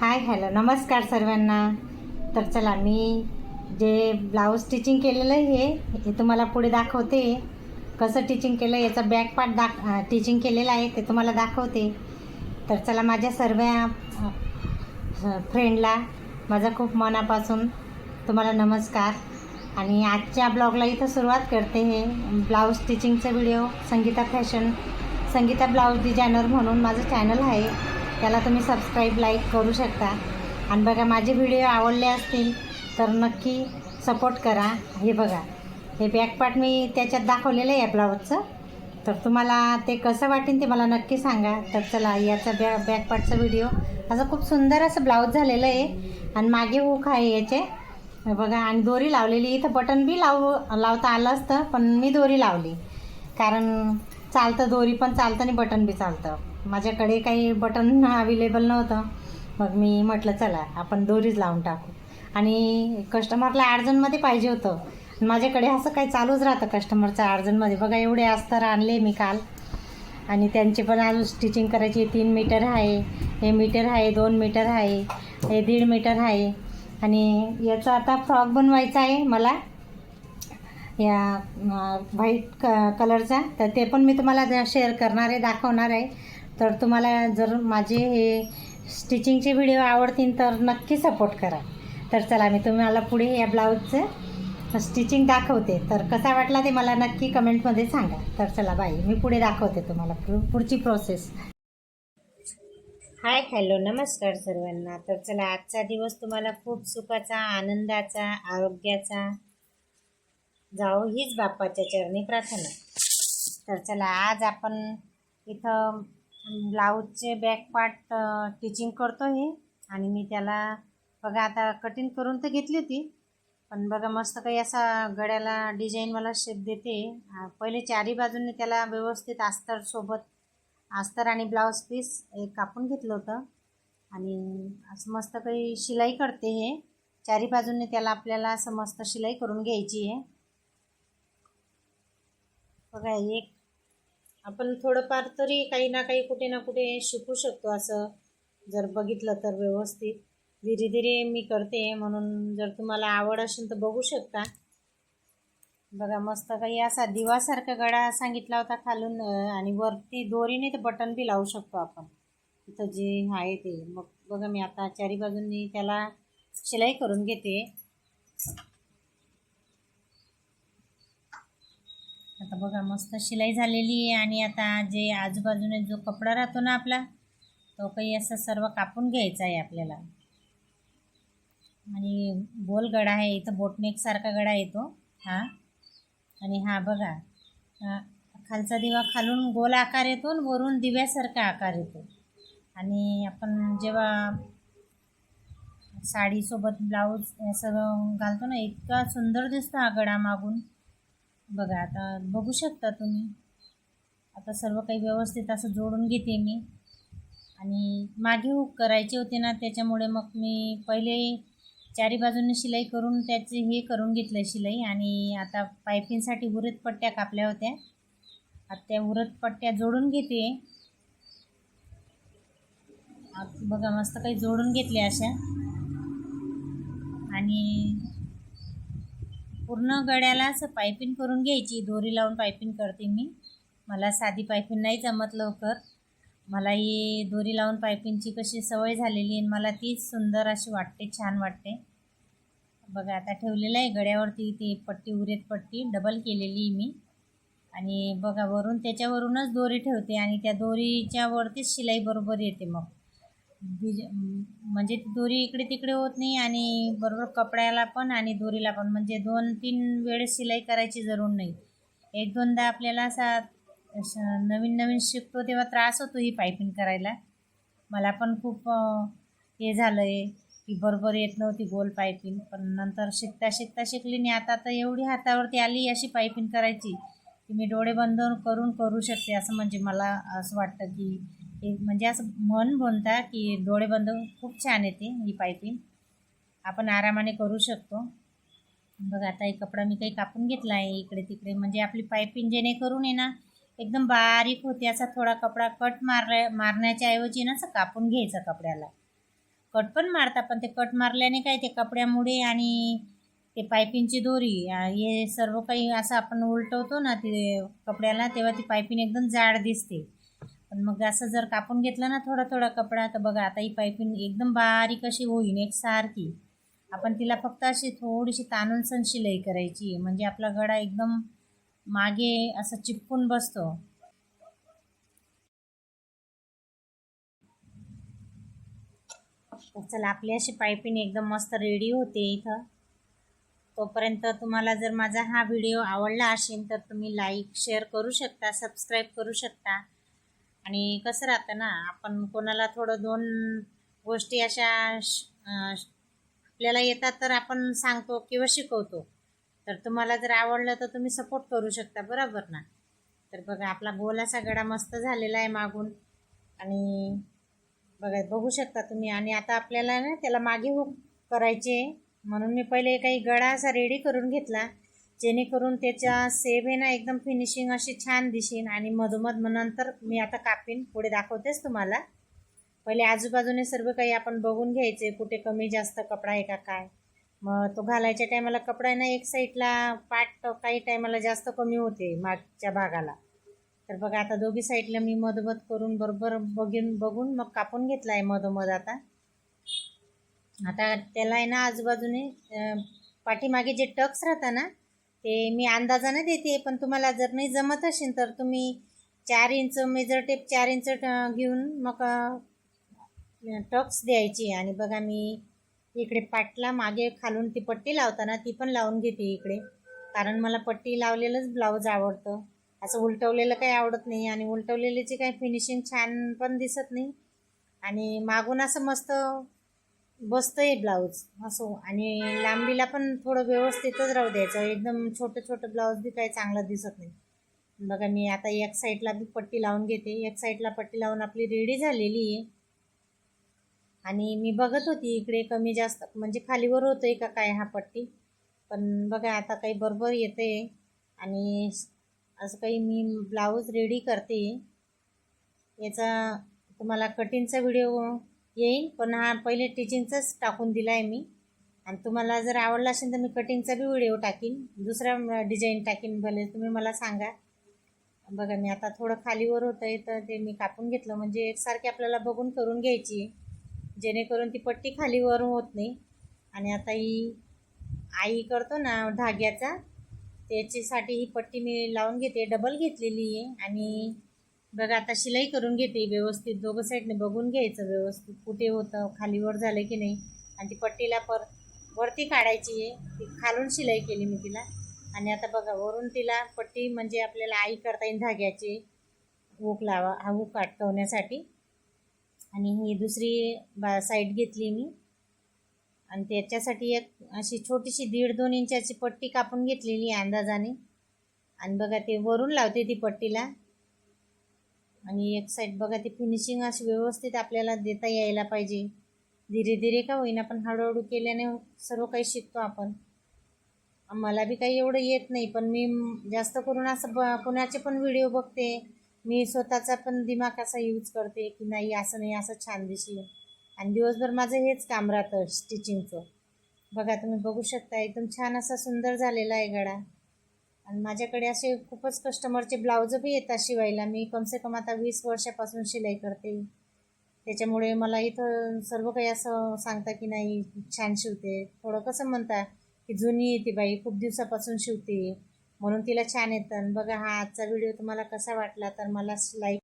Hi hello नमस्कार सर्वांना. तर चला मी जे ब्लाऊज स्टिचिंग केलेलं आहे हे तुम्हाला पुढे दाखवते. कसं टिचिंग केलं याचं बॅक पार्ट दाख टिचिंग केलेलं आहे ते तुम्हाला दाखवते. तर चला माझ्या सर्व फ्रेंडला माझा खूप मनापासून तुम्हाला नमस्कार. आणि आजच्या ब्लॉगला इथं सुरुवात करते हे blouse स्टिचिंगचा video Sangeeta fashion Sangeeta blouse designer म्हणून माझं चॅनल आहे. त्याला तुम्ही सबस्क्राईब लाईक करू शकता. आणि बघा माझे व्हिडिओ आवडले असतील तर नक्की सपोर्ट करा. हे बघा हे बॅकपार्ट मी त्याच्यात दाखवलेलं आहे या ब्लाऊजचं तर तुम्हाला ते कसं वाटेल ते मला नक्की सांगा. तर चला याचा बॅ बॅकपार्टचा व्हिडिओ असं खूप सुंदर असं ब्लाऊज झालेलं आहे. आणि मागे हुक आहे याचे. बघा आणि दोरी लावलेली. इथं बटन बी लावू लावता आलं असतं पण मी दोरी लावली. कारण चालतं दोरी पण चालतं आणि बटन बी चालतं. माझ्याकडे काही बटन अवेलेबल नव्हतं. मग मी म्हटलं चला आपण दोरीच लावून टाकू. आणि कस्टमरला अर्जंटमध्ये पाहिजे होतं. माझ्याकडे असं काही चालूच राहतं कस्टमरचं अर्जंटमध्ये बघा एवढे अस्तर आणले मी काल. आणि त्यांची पण अजून स्टिचिंग करायची तीन मीटर आहे हे मीटर आहे दोन मीटर आहे हे दीड मीटर आहे. आणि याचा आता फ्रॉक बनवायचा आहे मला. या व्हाईट क कलरचा तर ते पण मी तुम्हाला शेअर करणार आहे दाखवणार आहे. तर तुम्हाला जर माझे हे स्टिचिंगचे व्हिडिओ आवडतील तर नक्की सपोर्ट करा. तर चला मी तुम्हाला पुढे या ब्लाऊजचं स्टिचिंग दाखवते. तर कसा वाटला ते मला नक्की कमेंटमध्ये सांगा. तर चला बाई मी पुढे दाखवते तुम्हाला पु- पुढची प्रोसेस हाय हॅलो नमस्कार सर्वांना. तर चला आजचा दिवस तुम्हाला खूप सुखाचा आनंदाचा आरोग्याचा. जाओ हीच बाप्पाच्या चरणी प्रार्थना. तर चला आज आपण इथं ब्लाऊजचे बॅक पार्ट टिचिंग करतो आहे आणि मी त्याला बघा आता कटिंग करून तर घेतली होती पण बघा मस्त काही असा गळ्याला डिझाईन मला शेप देते. पहिले चारी बाजूंनी त्याला व्यवस्थित अस्तर सोबत अस्तर आणि ब्लाऊज पीस एक कापून घेतलं होतं. आणि असं मस्त काही शिलाई करते हे. चारी बाजूंनी त्याला आपल्याला असं मस्त शिलाई करून घ्यायची आहे. बघा एक आपण थोडंफार तरी काही ना काही कुठे ना कुठे शिकू शकतो असं. जर बघितलं तर व्यवस्थित. धीरे धीरे मी करते म्हणून जर तुम्हाला आवड असेल तर बघू शकता. बघा मस्त काही असा दिवासारखा गळा सांगितला होता खालून आणि वरती दोरीने ते बटन बी लावू शकतो आपण. इथं जे आहे ते. मग बघा मी आता चारी बाजूंनी त्याला शिलाई करून घेते. आता बघा मस्त शिलाई झालेली आहे आणि आता जे आजूबाजूने जो कपडा राहतो ना आपला तो काही असं सर्व कापून घ्यायचा आहे आपल्याला. आणि गोल गळा आहे इथं बोटनेकसारखा गळा येतो हा. आणि हा बघा खालचा दिवा खालून गोल आकार येतो आणि वरून दिव्यासारखा आकार येतो. आणि आपण जेव्हा साडीसोबत ब्लाऊज हे सगळं घालतो ना इतका सुंदर दिसतो हा गळा मागून. बघा आता बघू शकता तुम्ही. आता सर्व काही व्यवस्थित असं जोडून घेते मी. आणि मागे हुक करायचे होते ना त्याच्यामुळे मग मी पहिले चारी बाजूने शिलाई करून त्याचे हे करून घेतलं शिलाई. आणि आता पायपिंगसाठी उरत पट्ट्या कापल्या होत्या. आता त्या उरत पट्ट्या जोडून घेते. बघा मस्त काही जोडून घेतल्या अशा. आणि पूर्ण गळ्याला असं पायपिंग करून घ्यायची. दोरी लावून पायपिंग करते मी. मला साधी पायपिंग नाही जमत लवकर. मला ही दोरी लावून पायपिंगची कशी सवय झालेली आहे मला तीच सुंदर अशी वाटते छान वाटते. बघा आता ठेवलेलं आहे गळ्यावरती ती पट्टी उरेत पट्टी. डबल केलेली मी. आणि बघा वरून त्याच्यावरूनच दोरी ठेवते आणि त्या दोरीच्या वरतीच शिलाई बरोबर येते मग. डिज म्हणजे दोरी इकडे तिकडे होत नाही आणि बरोबर कपड्याला पण आणि दोरीला पण. म्हणजे दोन तीन वेळेस शिलाई करायची जरूर नाही. एक दोनदा आपल्याला असा नवीन नवीन शिकतो तेव्हा त्रास होतो ही पायपिंग करायला. मला पण खूप हे झालं आहे की बरोबर येत नव्हती गोल पायपिंग. पण नंतर शिकता शिकता शिकली आणि आता तर एवढी हातावरती आली अशी पायपिंग करायची की मी डोळे बंद करून करू शकते असं म्हणजे मला असं वाटतं की म्हणजे असं मन म्हणता की डोळे बंद खूप छान येते ही पायपिंग आपण आरामाने करू शकतो. बघा आता एक कपडा मी काही कापून घेतला आहे इकडे तिकडे. म्हणजे आपली पायपिंग जेणेकरून आहे ना एकदम बारीक होते असा थोडा कपडा कट मारल्या मारण्याच्या ऐवजी ना असं कापून घ्यायचा कपड्याला. कट पण मारता पण ते कट मारल्याने काय ते कपड्यामुळे आणि ते पायपिंगची दोरी हे सर्व काही असं आपण उलटवतो ना ते कपड्याला तेव्हा ती पायपिंग एकदम जाड दिसते. पण मग असं जर कापून घेतलं ना थोडा थोडा कपडा तर बघा आता ही पायपिंग एकदम बारीक अशी होईन एकसारखी आपण तिला फक्त अशी थोडीशी ताणून सण शिलाई करायची आहे. म्हणजे आपला गळा एकदम मागे असं चिपकून बसतो. तर चला आपली अशी पायपिंग एकदम मस्त रेडी होते इथं. तोपर्यंत तुम्हाला जर माझा हा व्हिडिओ आवडला असेल तर तुम्ही लाईक शेअर करू शकता सबस्क्राईब करू शकता. आणि कसं राहतं ना आपण कोणाला थोडं दोन गोष्टी अशा श- आपल्याला येतात तर आपण सांगतो किंवा शिकवतो. तर तुम्हाला जर आवडलं तर तुम्ही सपोर्ट करू शकता बरोबर ना? तर बघा आपला गोल असा गडा मस्त झालेला आहे मागून. आणि बघा बघू शकता तुम्ही. आणि आता आपल्याला ना त्याला मागे हुक करायचे आहे. म्हणून मी पहिले काही गळा असा रेडी करून घेतला. जेणेकरून त्याच्या सेब आहे ना एकदम फिनिशिंग अशी छान दिसेन आणि मधोमध नंतर मी आता कापीन. पुढे दाखवतेच तुम्हाला. पहिले आजूबाजूने सर्व काही आपण बघून घ्यायचे कुठे कमी जास्त कपडा आहे का काय. मग तो घालायच्या टायमाला कपडा आहे ना एक साईडला पाट काही टायमाला जास्त कमी होते मागच्या भागाला. तर बघा आता दोघी साईडला मी मधोमध करून बरोबर बघून बघून मग कापून घेतला आहे मधोमध आता. आता त्याला आहे ना आजूबाजूने पाठीमागे जे टक्स राहतात ना ते मी अंदाजानं देते पण तुम्हाला जर नाही जमत असेल तर तुम्ही चार इंच मेजर टेप चार इंच ट- घेऊन मग टक्स द्यायची. आणि बघा मी इकडे पाटला मागे खालून ती पट्टी लावताना ती पण लावून घेते इकडे. कारण मला पट्टी लावलेलंच ब्लाऊज आवडतं. असं उलटवलेलं काही आवडत नाही आणि उलटवलेलीची काही फिनिशिंग छान पण दिसत नाही. आणि मागून असं मस्त बसतंय ब्लाऊज असं. आणि लांबीला पण थोडं व्यवस्थितच राहू द्यायचं. एकदम छोटं छोटं ब्लाऊज बी काही चांगलं दिसत नाही. बघा मी आता एक साईडला बी पट्टी लावून घेते. एक साईडला पट्टी लावून आपली रेडी झालेली आहे. आणि मी बघत होती इकडे कमी जास्त म्हणजे खालीवर होतंय का काय हा पट्टी. पण बघा आता काही बरोबर येते आणि असं काही मी ब्लाऊज रेडी करते. याचा तुम्हाला कटिंगचा व्हिडिओ येईन. पण हा पहिले टिचिंगचाच टाकून दिला आहे मी. आणि तुम्हाला जर आवडला असेल तर मी कटिंगचा बी व्हिडिओ टाकीन. दुसरा डिझाईन टाकीन. भले तुम्ही मला सांगा. बघा मी आता थोडं खालीवर होतं आहे तर ते मी कापून घेतलं. म्हणजे एकसारखे आपल्याला बघून करून घ्यायची. आहे. जेणेकरून ती पट्टी खालीवर होत नाही. आणि आता ही आई करतो ना धाग्याचा त्याच्यासाठी ही पट्टी मी लावून घेते. डबल घेतलेली आहे. आणि बघा आता शिलाई करून घेते व्यवस्थित. दोघं साईडने बघून घ्यायचं व्यवस्थित. कुठे होतं खालीवर झालं की नाही. आणि ती पट्टीला पर वरती काढायची आहे. ती खालून शिलाई केली मी तिला. आणि आता बघा वरून तिला पट्टी म्हणजे आपल्याला आई करता येईल धाग्याची. ऊक लावा हा ऊक अटकवण्यासाठी. आणि ही दुसरी बा साईड घेतली मी. आणि त्याच्यासाठी एक अशी छोटीशी दीड दोन इंचाची पट्टी कापून घेतलेली अंदाजाने. आणि बघा ते वरून लावते ती पट्टीला. आणि एक साईड बघा ते फिनिशिंग अशी व्यवस्थित आपल्याला देता यायला पाहिजे. धीरे धीरे का होईना पण हळूहळू केल्याने सर्व काही शिकतो आपण. मला बी काही एवढं येत नाही पण मी जास्त करून असं ब कोणाचे पण व्हिडिओ बघते. मी स्वतःचा पण दिमाग असा यूज करते की नाही असं नाही असं छान दिशी आणि दिवसभर माझं हेच काम राहतं स्टिचिंगचं बघा तुम्ही बघू शकता एकदम छान असा सुंदर झालेला आहे गळा. आणि माझ्याकडे असे खूपच कस्टमरचे ब्लाऊज बी येतात शिवायला. मी कमसे कम आता वीस वर्षापासून शिलाई करते. त्याच्यामुळे मला इथं सर्व काही असं सांगता की नाही छान शिवते. थोडं कसं म्हणता की जुनी येते बाई खूप दिवसापासून शिवते. म्हणून तिला छान येतं. आणि बघा हा आजचा व्हिडिओ तुम्हाला कसा वाटला तर मला लाईक